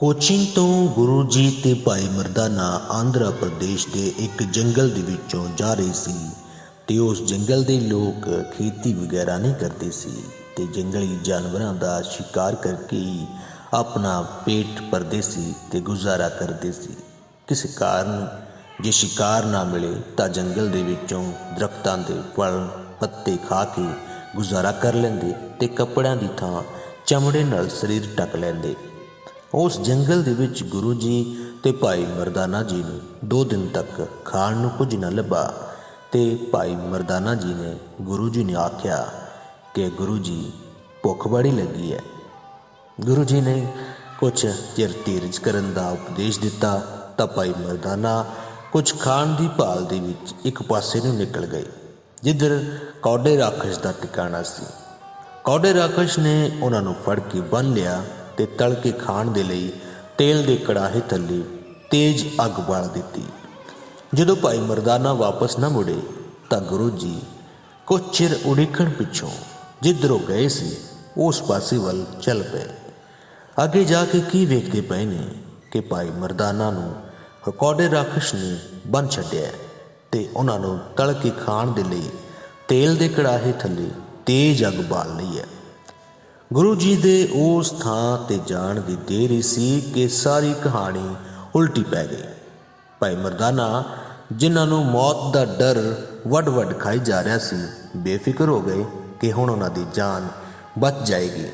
Coaching ਤੋਂ ਗੁਰੂ ਜੀ ਤੇ ਭਾਈ ਮਰਦਾਨਾ ਆਂਧਰਾ ਪ੍ਰਦੇਸ਼ ਦੇ ਇੱਕ ਜੰਗਲ ਦੇ ਵਿੱਚੋਂ ਜਾ ਰਹੇ ਸੀ ਤੇ ਉਸ ਜੰਗਲ ਦੇ ਲੋਕ ਖੇਤੀ ਵਗੈਰਾ ਨਹੀਂ ਕਰਦੇ ਸੀ ਤੇ ਜੰਗਲੀ ਜਾਨਵਰਾਂ ਦਾ ਸ਼ਿਕਾਰ ਕਰਕੇ ਆਪਣਾ ਪੇਟ ਭਰਦੇ ਸੀ ਤੇ ਗੁਜ਼ਾਰਾ ਕਰਦੇ ਸੀ। ਕਿਸ ਕਾਰਨ ਜੇ ਸ਼ਿਕਾਰ ਨਾ ਮਿਲੇ ਤਾਂ ਜੰਗਲ ਦੇ ਵਿੱਚੋਂ ਦਰਖਤਾਂ ਦੇ ਫਲ, ਪੱਤੇ ਖਾ ਕੇ ਗੁਜ਼ਾਰਾ ਕਰ ਲੈਂਦੇ ਤੇ ਕੱਪੜਿਆਂ ਦੀ ਥਾਂ ਚਮੜੇ ਨਾਲ ਸਰੀਰ ਢੱਕ ਲੈਂਦੇ। ਉਸ ਜੰਗਲ ਦੇ ਵਿੱਚ ਗੁਰੂ ਜੀ ਤੇ ਭਾਈ ਮਰਦਾਨਾ ਜੀ ਨੂੰ ਦੋ ਦਿਨ ਤੱਕ ਖਾਣ ਨੂੰ ਕੁਝ ਨਾ ਲੱਭਾ ਤੇ ਭਾਈ ਮਰਦਾਨਾ ਜੀ ਨੇ ਗੁਰੂ ਜੀ ਨੇ ਆਖਿਆ ਕਿ ਗੁਰੂ ਜੀ, ਭੁੱਖ ਬੜੀ ਲੱਗੀ ਹੈ। ਗੁਰੂ ਜੀ ਨੇ ਕੁਝ ਚਿਰ ਧੀਰਜ ਕਰਨ ਦਾ ਉਪਦੇਸ਼ ਦਿੱਤਾ ਤਾਂ ਭਾਈ ਮਰਦਾਨਾ ਕੁਝ ਖਾਣ ਦੀ ਭਾਲ ਦੇ ਵਿੱਚ ਇੱਕ ਪਾਸੇ ਨੂੰ ਨਿਕਲ ਗਏ, ਜਿੱਧਰ ਕੌਡੇ ਰਾਖਸ਼ ਦਾ ਟਿਕਾਣਾ ਸੀ। ਕੌਡੇ ਰਾਖਸ਼ ਨੇ ਉਹਨਾਂ ਨੂੰ ਫੜ ਕੇ ਬੰਨ ਲਿਆ ਤੇ ਤਲ ਕੇ ਖਾਣ ਦੇ ਲਈ ਤੇਲ ਦੇ ਕੜਾਹੇ ਥੱਲੇ ਤੇਜ਼ ਅੱਗ ਬਾਲ ਦਿੱਤੀ। ਜਦੋਂ ਭਾਈ ਮਰਦਾਨਾ ਵਾਪਸ ਨਾ ਮੁੜੇ ਤਾਂ ਗੁਰੂ ਜੀ ਕੁਝ ਚਿਰ ਉਡੀਕਣ ਪਿੱਛੋਂ ਜਿੱਧਰੋਂ ਗਏ ਸੀ, ਉਸ ਪਾਸੇ ਵੱਲ ਚੱਲ ਪਏ। ਅੱਗੇ ਜਾ ਕੇ ਕੀ ਵੇਖਦੇ ਪਏ ਨੇ ਕਿ ਭਾਈ ਮਰਦਾਨਾ ਨੂੰ ਹਕੌੜੇ ਰਾਖਸ਼ ਨੇ ਬੰਨ ਛੱਡਿਆ ਹੈ ਤੇ ਉਹਨਾਂ ਨੂੰ ਤਲ ਕੇ ਖਾਣ ਦੇ ਲਈ ਤੇਲ ਦੇ ਕੜਾਹੇ ਥੱਲੇ ਤੇਜ਼ ਅੱਗ ਬਾਲ ਲਈ ਹੈ। ਗੁਰੂ ਜੀ ਦੇ ਉਸ ਥਾਂ ਤੇ ਜਾਣ ਦੀ ਦੇਰ ਹੀ ਸੀ ਕਿ ਸਾਰੀ ਕਹਾਣੀ ਉਲਟੀ ਪੈ ਗਈ। ਭਾਈ ਮਰਦਾਨਾ, ਜਿਨ੍ਹਾਂ ਨੂੰ ਮੌਤ ਦਾ ਡਰ ਵੱਡ-ਵੱਡ ਖਾਈ ਜਾ ਰਿਹਾ ਸੀ, ਬੇਫਿਕਰ ਹੋ ਗਏ ਕਿ ਹੁਣ ਉਹਨਾਂ ਦੀ ਜਾਨ ਬਚ ਜਾਏਗੀ।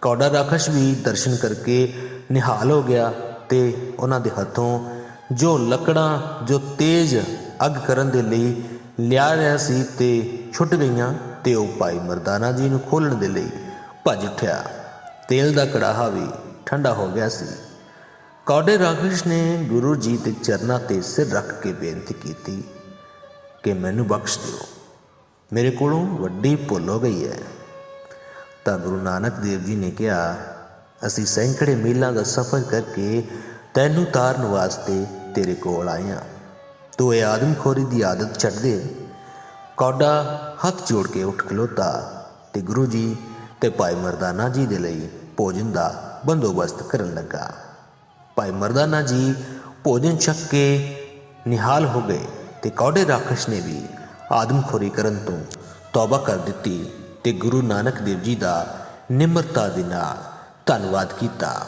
ਕੌਡਾ ਰਾਖਸ਼ ਵੀ ਦਰਸ਼ਨ ਕਰਕੇ ਨਿਹਾਲ ਹੋ ਗਿਆ ਤੇ ਉਹਨਾਂ ਦੇ ਹੱਥੋਂ ਜੋ ਲੱਕੜਾਂ, ਜੋ ਤੇਜ਼ ਅੱਗ ਕਰਨ ਦੇ ਲਈ ਲਿਆ ਰਿਹਾ ਸੀ ਤੇ ਛੁੱਟ ਗਈਆਂ ਤੇ ਉਹ ਭਾਈ ਮਰਦਾਨਾ ਜੀ ਨੂੰ ਖੋਲਣ ਦੇ ਲਈ ਭੱਜ ਉੱਠਿਆ। ਤੇਲ ਦਾ ਕੜਾਹਾ ਵੀ ਠੰਡਾ ਹੋ ਗਿਆ ਸੀ। ਕੌਡੇ ਰਾਖਸ਼ ਨੇ ਗੁਰੂ ਜੀ ਦੇ ਚਰਨਾਂ ਤੇ ਸਿਰ ਰੱਖ ਕੇ ਬੇਨਤੀ ਕੀਤੀ ਕਿ ਮੈਨੂੰ ਬਖਸ਼ ਦਿਓ। ਮੇਰੇ ਕੋਲੋਂ ਵੱਡੀ ਭੁੱਲ ਹੋ ਗਈ ਹੈ। ਤਾਂ ਗੁਰੂ ਨਾਨਕ ਦੇਵ ਜੀ ਨੇ ਕਿਹਾ, ਅਸੀਂ ਸੈਂਕੜੇ ਮੀਲਾਂ ਦਾ ਸਫ਼ਰ ਕਰਕੇ ਤੈਨੂੰ ਤਾਰਨ ਵਾਸਤੇ ਤੇਰੇ ਕੋਲ ਆਏ ਹਾਂ। ਤੂੰ ਇਹ ਆਦਮਖੋਰੀ ਦੀ ਆਦਤ ਛੱਡ ਦੇ। ਕੌਡਾ ਹੱਥ ਜੋੜ ਕੇ ਉੱਠ ਖਲੋਤਾ ਤੇ ਗੁਰੂ ਜੀ ਤੇ ਭਾਈ ਮਰਦਾਨਾ ਜੀ ਦੇ ਲਈ ਭੋਜਨ ਦਾ ਬੰਦੋਬਸਤ ਕਰਨ ਲੱਗਾ। ਭਾਈ ਮਰਦਾਨਾ ਜੀ ਭੋਜਨ ਛਕ ਕੇ ਨਿਹਾਲ ਹੋ ਗਏ ਤੇ ਕੌੜੇ ਰਾਖਸ਼ ਨੇ ਵੀ ਆਦਮਖੋਰੀ ਕਰਨ ਤੋਂ ਤੌਬਾ ਕਰ ਦਿੱਤੀ ਤੇ ਗੁਰੂ ਨਾਨਕ ਦੇਵ ਜੀ ਦਾ ਨਿਮਰਤਾ ਦੇ ਨਾਲ ਧੰਨਵਾਦ ਕੀਤਾ।